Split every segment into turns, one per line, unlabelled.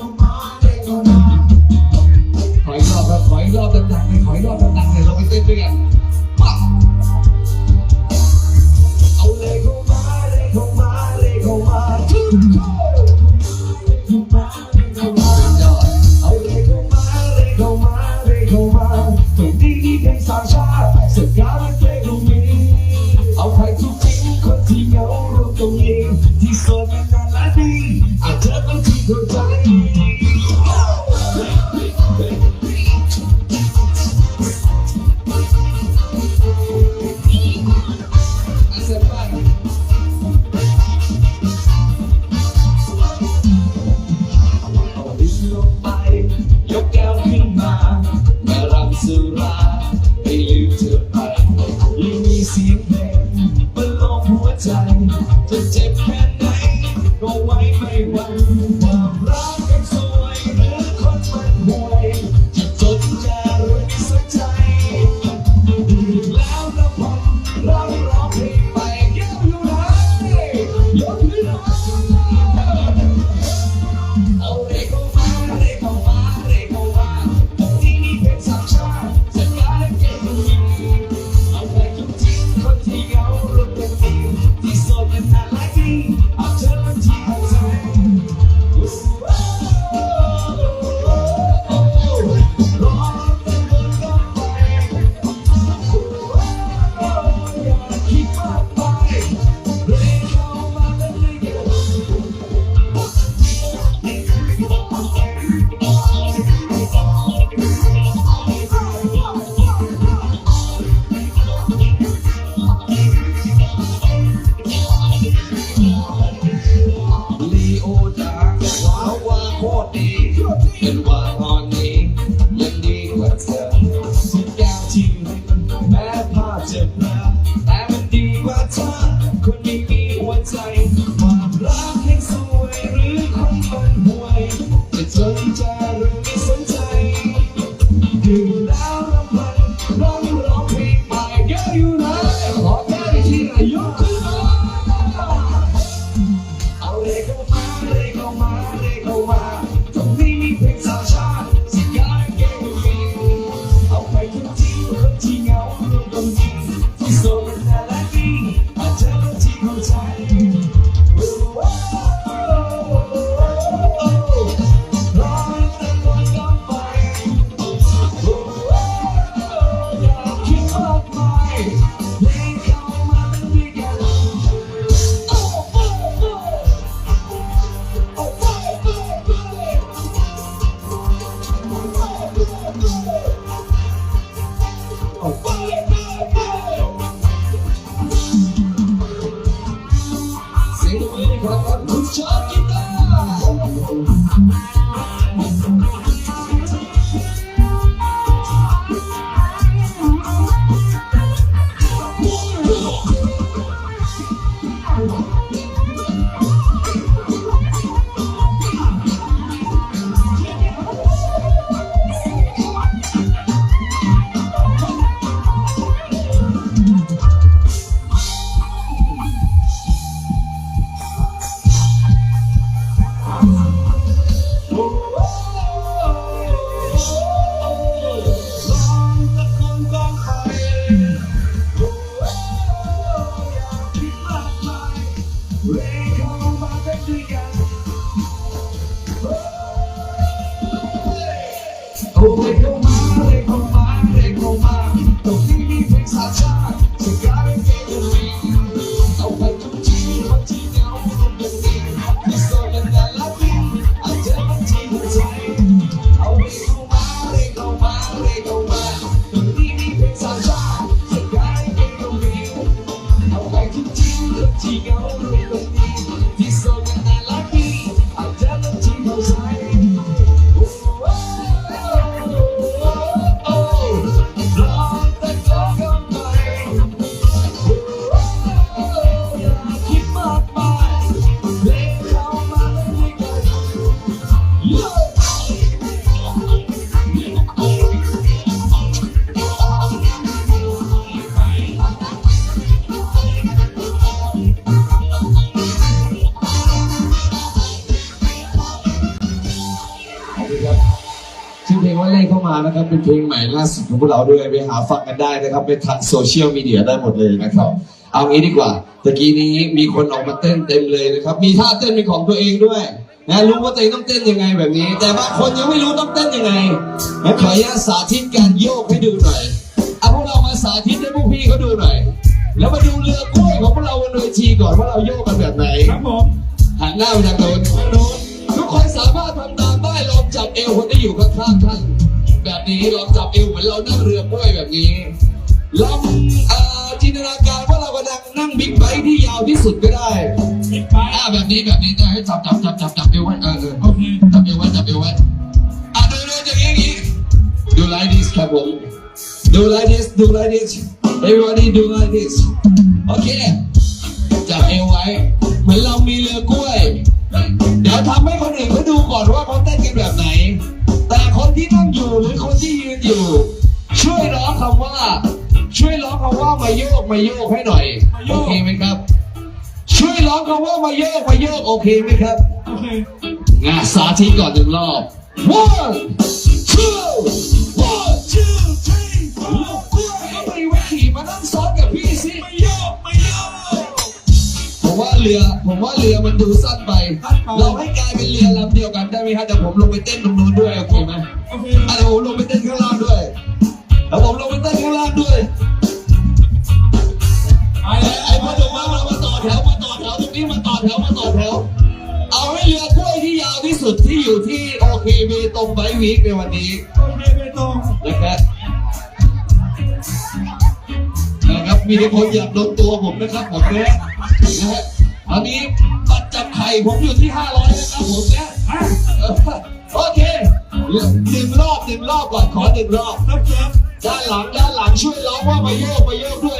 ขออีรอบรับออีรอบดังๆเลยขออีรอบดังๆเลยเราไปเต้นด้วกันปั๊บเอาเลยเข้มาเลยเข้มาเลยเข้ามาทุกคนยอด
เอาเลยเข้ามาเลยเข้ามาเลยเข้ามาเพลงดีที่เพลงสามชาติ
สุด
ย
อ
ดเพลงลูกมีเอาใครทุกทิ้งคนที่เหงาเราตรงนี้ที่โสดมานานหลายปีอาจเธ
อต้อง
ที่เธอใจ ยงเพลงบนลมหัวใจจะเจ็บแค่ 在 นะครับเป็นเพลงใหม่ล่าสุดของพวกเราด้วยไปหาฟังกันได้นะครับไปทางโซเชียลมีเดียได้หมดเลยนะครับ เอางี้ดีกว่าตะกี้นี้มีคนออกมาเต้นเต็มเลยนะครับ มีท่าเต้นเป็นของตัวเองด้วยนะรู้ว่าตัวเองต้องเต้นยังไงแบบนี้ แต่บางคนยังไม่รู้ต้องเต้นยังไงงั้นขออนุญาตสาธิตการโยกให้ดูหน่อยเอาพวกเรามาสาธิตให้พวกพี่เขาดูหน่อย แล้วมาดูเรือกล้วยของพวกเราบนเวทีก่อนว่าเราโยกกันแบบไหน
ครับผม
หันหน้าไปทางโน้นโน้นทุกคนสามารถทำตามได้ลองจับเอวคนที่อยู่ข้างๆท่าน แบบนี้ลองจับเอวเหมือนเรานั่งเรือกล้วยแบบนี้ลองเอ่อจินตนาการว่าเรากำลังนั่งบิ๊กไบค์ที่ยาวที่สุดก็ได้
ปิดไป
อ่าแบบนี้แบบนี้จะให้จับจับจับจับจับเอวไว้เออเออ
โอเค
จับเอวไว้จับเอวไว้อะดูดูอย่างนี้อย่างนี้ดู like this ครับผมดู like this ดู like this everybody do like this โอเคจับเอวไว้ เหมือนเรามีเรือกล้วย เดี๋ยวทำให้คนอื่นเขาดูก่อนว่าเขาเต้นกันแบบไหนแต่ คนที่นั่งอยู่หรือคนที่ยืนอยู่ ช่วยร้องคำว่า ช่วยร้องคำว่ามาโยกมาโยกให้หน่อยโอเคไหมครับ ช่วยร้องคำว่ามาโยกมาโยกโอเคไหมครับ
โอเค
งาสาธิตก่อนหนึ่งรอบ one two one two ว่าเรือ ผมว่าเรือมันดูสั้นไป เราให้กลายเป็นเรือลำเดียวกันได้ไหมครับเดี๋ยวผมลงไปเต้นตรงนู้นด้วยโอเคไหม
โอเค
อะเดี๋ยวผมลงไปเต้นข้างล่างด้วยเดี๋ยวผมลงไปเต้นข้างล่างด้วย
ไป
ไอ้
แล้ว
ไอ้พ่อหนุ่มมาเรามาต่อแถวมาต่อแถวตรงนี้มาต่อแถวมาต่อแถว เอาให้เรือกล้วยที่ยาวที่สุดที่อยู่ที่โอเคเบตงไบวีคในวันนี้
โอเคไปตรง
นะครับนะครับมีแต่คนอยากโดนตัวผมนะครับผมเนี่ย นะฮะตอนนี้บัตรจับไข่ผมอยู่ที่500นะครับผมเนี่ย
อะ
เออโอเคหนึ่งรอบหนึ่งรอบก่อนขอหนึ่งรอบ
ครับครับ
ด้านหลังด้านหลังช่วยร้องว่ามาโยกมาโยกด้วย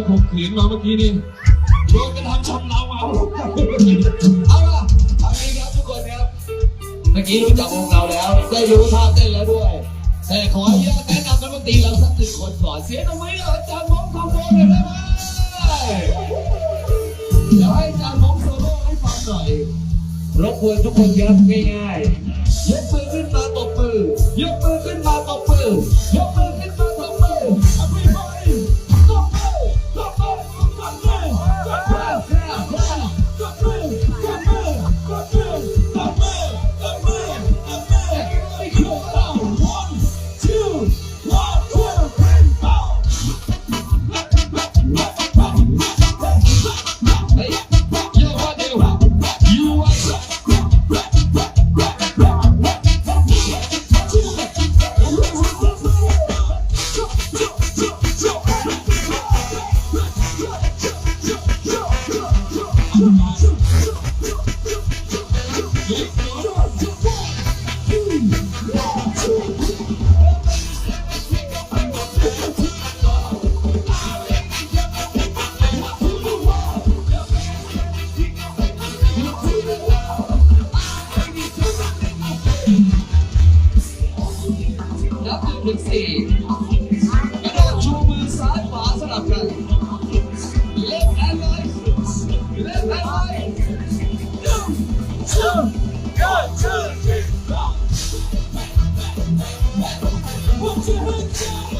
นคุณเพิ่งโดนข่มขืนมาเมื่อกี้นี่โดนกระทำชำเราเอาเอาล่ะเอางี้ครับทุกคนครับ เมื่อกี้รู้จักวงเราแล้ว ได้รู้ท่าเต้นแล้วด้วย แต่ขออนุญาตแนะนำนักดนตรีเราสักหนึ่งคนก่อนเสียงตรงนี้อาจารย์มงคำโบนหน่อยได้ไหมเดี๋ยวให้อาจารย์มงโซโล่ให้ฟังหน่อยรบกวนทุกคนครับง่ายๆยกมือขึ้นมาตบมือยกมือขึ้นมาตบมือยกมือ 멈춰 멈춰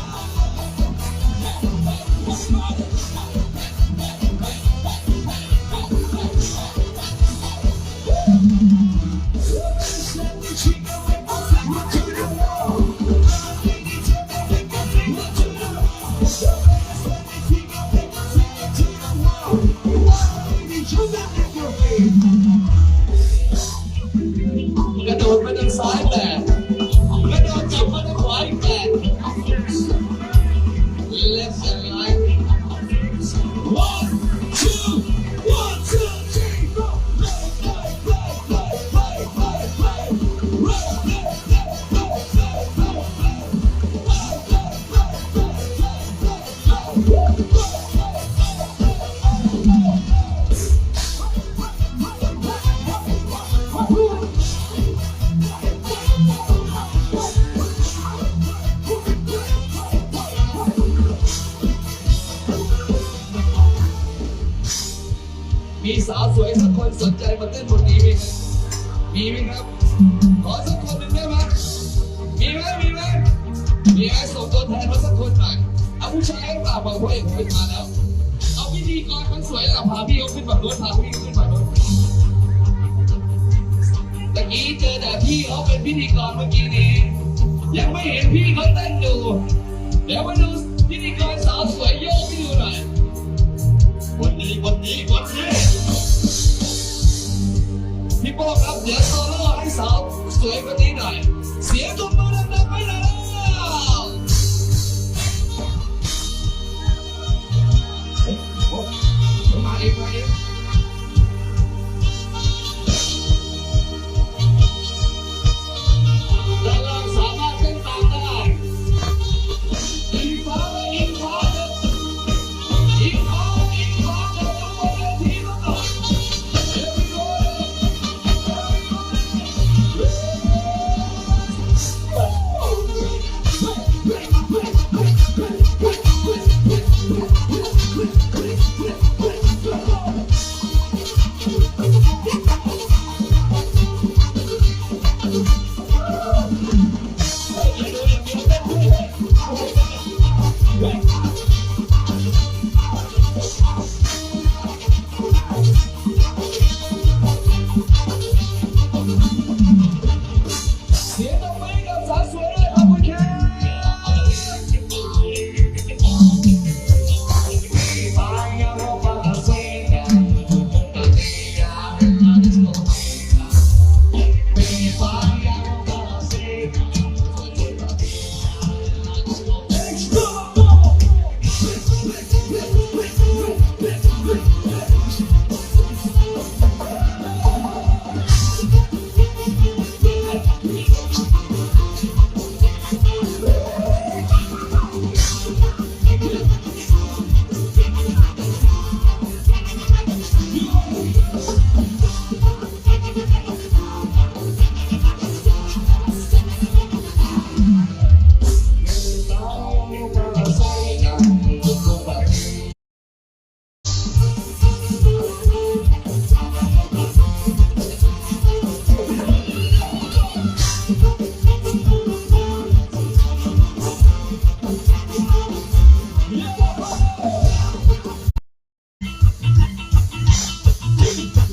มีไหมส่งตัวแทนมาสักคนหน่อยเอาผู้ชายหรือเปล่าบอกว่าเอกขึ้นมาแล้ว เอาพิธีกรคนสวยแล้วพาพี่เขาขึ้นแบบรถพาพี่ขึ้นแบบรถตะกี้เจอแต่พี่เขาเป็นพิธีกรเมื่อกี้นี้ ยังไม่เห็นพี่เขาเต้นดูเดี๋ยวมาดูพิธีกรสาวสวยโยกให้ดูหน่อยวันนี้วันนี้วันนี้พี่โป้ครับเดี๋ยวโซโล่ให้สาวสวยกว่านี้หน่อย เสียงตบมือดังๆไปเลย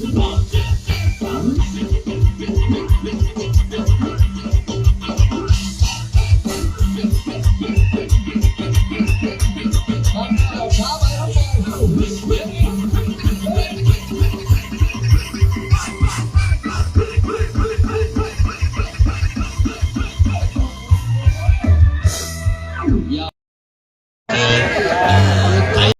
เ